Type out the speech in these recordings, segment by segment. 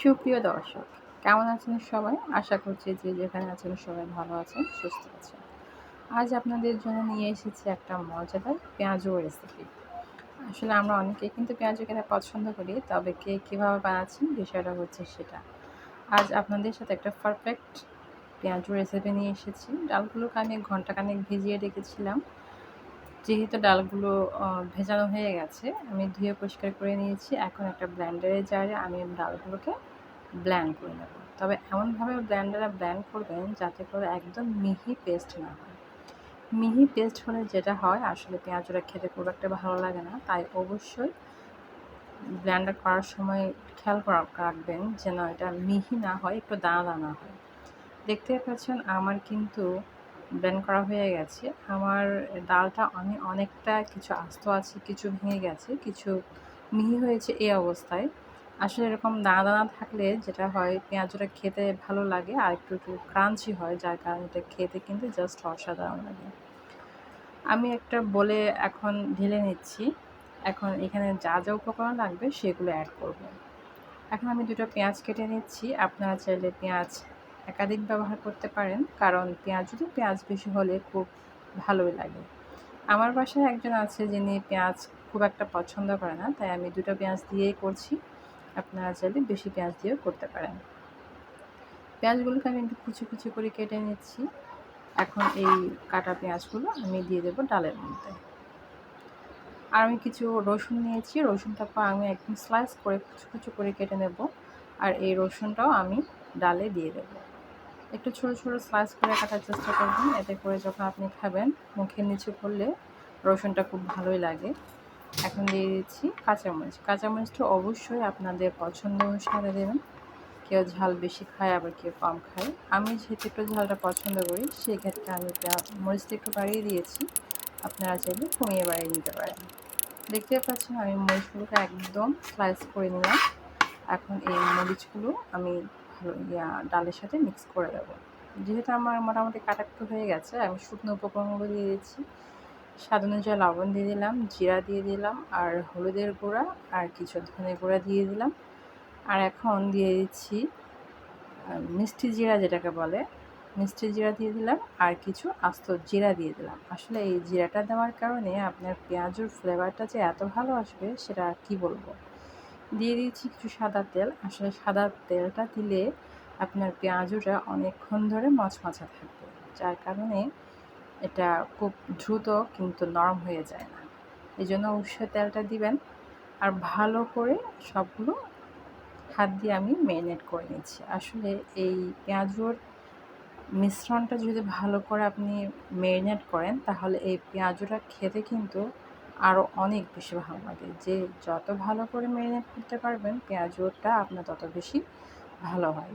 সুপ্রিয় দর্শক, কেমন আছেন সবাই? আশা করছি যে যেখানে আছেন সবাই ভালো আছেন, সুস্থ আছেন। আজ আপনাদের জন্য নিয়ে এসেছি একটা মজাদার পেঁয়াজু রেসিপি আসলে আমরা অনেকেই কিন্তু পেঁয়াজু খেতে পছন্দ করি, তবে কে কীভাবে বানাচ্ছেন বিষয়টা হচ্ছে সেটা। আজ আপনাদের সাথে একটা পারফেক্ট পেঁয়াজু রেসিপি নিয়ে এসেছি। ডালগুলোকে আমি ঘন্টাখানেক ভিজিয়ে রেখেছিলাম। যেহেতু ডালগুলো ভেজানো হয়ে গেছে, আমি ধুয়ে পরিষ্কার করে নিয়েছি। এখন একটা ব্ল্যান্ডারের জারে আমি ডালগুলোকে ব্ল্যান্ড করে নেব। তবে এমনভাবে ব্ল্যান্ডারে ব্ল্যান্ড করবেন যাতে করে একদম মিহি পেস্ট না হয়। মিহি পেস্ট হলে যেটা হয়, আসলে পেঁয়াজটা খেতে খুব একটা ভালো লাগে না। তাই অবশ্যই ব্ল্যান্ডার করার সময় খেয়াল করা, রাখবেন যেন এটা মিহি না হয়, একটু দানা দানা হয়। দেখতে পাচ্ছেন, আমার কিন্তু ব্লেন্ড করা হয়ে গেছে। আমার ডালটা আমি অনেকটা কিছু আস্ত আছে, কিছু ভেঙে গেছে, কিছু মিহি হয়েছে এই অবস্থায়। আসলে এরকম দানা দানা থাকলে যেটা হয়, পেঁয়াজটা খেতে ভালো লাগে, আর একটু একটু ক্রাঞ্চি হয়, যার কারণে এটা খেতে কিন্তু জাস্ট অসাধারণ লাগে। আমি একটা বলে এখন ঢেলে নিচ্ছি। এখন এখানে যা যা উপকরণ লাগবে সেগুলো অ্যাড করব। এখন আমি দুটো পেঁয়াজ কেটে নিচ্ছি। আপনারা চাইলে পেঁয়াজ একাধিক ব্যবহার করতে পারেন, কারণ পেঁয়াজ পেঁয়াজ বেশি হলে খুব ভালোই লাগে। আমার বাসায় একজন আছে যিনি পেঁয়াজ খুব একটা পছন্দ করে না, তাই আমি দুটো পেঁয়াজ দিয়েই করছি। আপনারা চাইলে বেশি পেঁয়াজ দিয়েও করতে পারেন। পেঁয়াজগুলোকে আমি একটু কুচি কুচি করে কেটে নিচ্ছি। এখন এই কাটা পেঁয়াজগুলো আমি দিয়ে দেবো ডালের মধ্যে। আর আমি কিছু রসুন নিয়েছি রসুনটা আমি একদম স্লাইস করে কুচু কুচু করে কেটে নেব। আর এই রসুনটাও আমি ডালে দিয়ে দেবো। একটু ছোটো ছোটো স্লাইস করে কাটার চেষ্টা করবেন, এতে করে যখন আপনি খাবেন, মুখের নিচে করলে রসুনটা খুব ভালোই লাগে। এখন দিয়ে দিচ্ছি কাঁচামরিচ। কাঁচামরিচটা অবশ্যই আপনাদের পছন্দ অনুসারে দেবেন। কেউ ঝাল বেশি খায়, আবার কেউ কম খায়। আমি যেহেতু একটু ঝালটা পছন্দ করি, সেক্ষেত্রে আমি মরিচটা একটু বাড়িয়ে দিয়েছি। আপনারা চাইলে কমিয়ে বাড়িয়ে নিতে পারেন। দেখতে পাচ্ছেন, আমি মরিচগুলোকে একদম স্লাইস করে নিলাম। এখন এই মরিচগুলো আমি ডালের সাথে মিক্স করে দেবো যেহেতু আমার মোটামুটি কাটাক্ত হয়ে গেছে, আমি শুকনো উপকরণগুলো দিয়ে দিচ্ছি। স্বাদ অনুযায়ী লবণ দিয়ে দিলাম, জিরা দিয়ে দিলাম, আর হলুদের গুঁড়া, আর কিছু ধনে গুঁড়া দিয়ে দিলাম। আর এখন দিয়ে দিচ্ছি মিষ্টি জিরা যেটাকে বলে, মিষ্টি জিরা দিয়ে দিলাম, আর কিছু আস্ত জিরা দিয়ে দিলাম। আসলে এই জিরাটা দেওয়ার কারণে আপনার পেঁয়াজের ফ্লেভারটা যে এত ভালো আসবে, সেটা কি বলব? দিয়ে দিয়েছি কিছু সাদা তেল। আসলে সাদা তেলটা দিলে আপনার পেঁয়াজুটা অনেকক্ষণ ধরে মচমচা থাকবে, যার কারণে এটা খুব দ্রুত কিন্তু নরম হয়ে যায় না। এই জন্য অবশ্যই তেলটা দিবেন। আর ভালো করে সবগুলো হাত দিয়ে আমি ম্যারিনেট করে নিচ্ছি। আসলে এই পেঁয়াজুর মিশ্রণটা যদি ভালো করে আপনি ম্যারিনেট করেন, তাহলে এই পেঁয়াজুটা খেতে কিন্তু আরও অনেক বেশি ভালো লাগে। যে যত ভালো করে ম্যারিনেট করতে পারবেন পেঁয়াজটা আপনার তত বেশি ভালো হয়।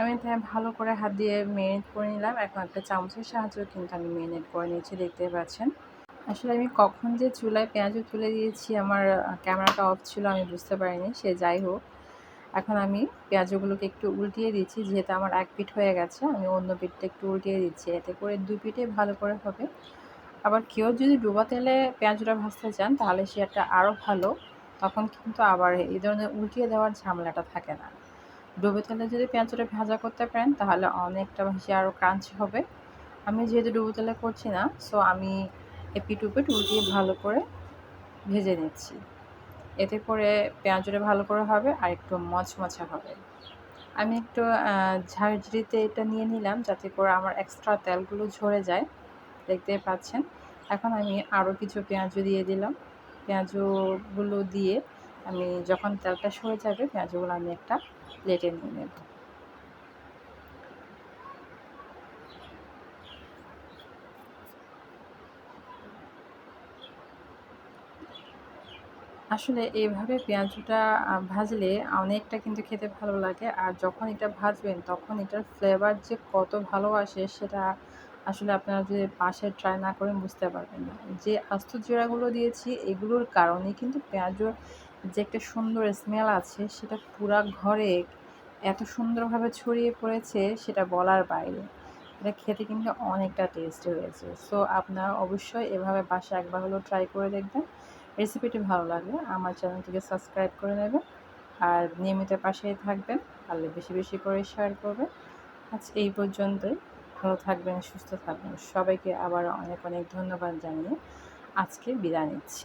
আমি তাই ভালো করে হাত দিয়ে ম্যারিনেট করে নিলাম। এখন একটা চামচের সাহায্যে কিন্তু আমি ম্যারিনেট করে নিয়েছি, দেখতে পাচ্ছেন। আসলে আমি কখন যে চুলায় পেঁয়াজও তুলে দিয়েছি, আমার ক্যামেরাটা অফ ছিল, আমি বুঝতে পারিনি। সে যাই হোক, এখন আমি পেঁয়াজগুলোকে একটু উল্টিয়ে দিচ্ছি। যেহেতু আমার এক পিঠ হয়ে গেছে, আমি অন্য পিঠটা একটু উল্টিয়ে দিচ্ছি। এতে করে দু পিঠে ভালো করে হবে। আবার কেউ যদি ডুবা তেলে পেঁয়াজটা ভাজতে চান, তাহলে সেটা আরও ভালো। তখন কিন্তু আবার এই ধরনের উল্টিয়ে দেওয়ার ঝামেলাটা থাকে না। ডুবে তেলে যদি পেঁয়াজটা ভাজা করতে পারেন, তাহলে অনেকটা বেশি আরও ক্রাঞ্চি হবে। আমি যেহেতু ডুবো তেলে করছি না সো আমি এপিট উপিট উল্টিয়ে ভালো করে ভেজে নিচ্ছি। এতে করে পেঁয়াজটা ভালো করে হবে আর একটু মচমচা হবে। আমি একটু ঝাড়ঝিরিতে এটা নিয়ে নিলাম, যাতে করে আমার এক্সট্রা তেলগুলো ঝরে যায়। দেখতে পাচ্ছেন। এখন আমি আরও কিছু পেঁয়াজও দিয়ে দিলাম। পেঁয়াজগুলো দিয়ে আমি যখন তেলটা সরে যাবে, পেঁয়াজগুলো আমি একটা প্লেটে নিয়ে নেব। আসলে এইভাবে পেঁয়াজটা ভাজলে অনেকটা কিন্তু খেতে ভালো লাগে। আর যখন এটা ভাজবেন, তখন এটার ফ্লেভার যে কত ভালো আসে, সেটা আসলে আপনারা যদি পাশে ট্রাই না করেন বুঝতে পারবেন না। যে আস্ত জোড়াগুলো দিয়েছি, এগুলোর কারণে কিন্তু পেঁয়াজের যে একটা সুন্দর স্মেল আছে, সেটা পুরা ঘরে এত সুন্দরভাবে ছড়িয়ে পড়েছে, সেটা বলার বাইরে। এটা খেতে কিন্তু অনেকটা টেস্ট হয়েছে। সো আপনারা অবশ্যই এভাবে বাসা একবার হলেও ট্রাই করে দেখবেন। রেসিপিটি ভালো লাগলে আমার চ্যানেলটিকে সাবস্ক্রাইব করে নেবেন আর নিয়মিত পাশেই থাকবেন। পারলে বেশি বেশি করে শেয়ার করবেন। আজ এই পর্যন্তই। ভালো থাকবেন সুস্থ থাকবেন। সবাইকে আবার অনেক অনেক ধন্যবাদ জানিয়ে আজকে বিদায় নিচ্ছি।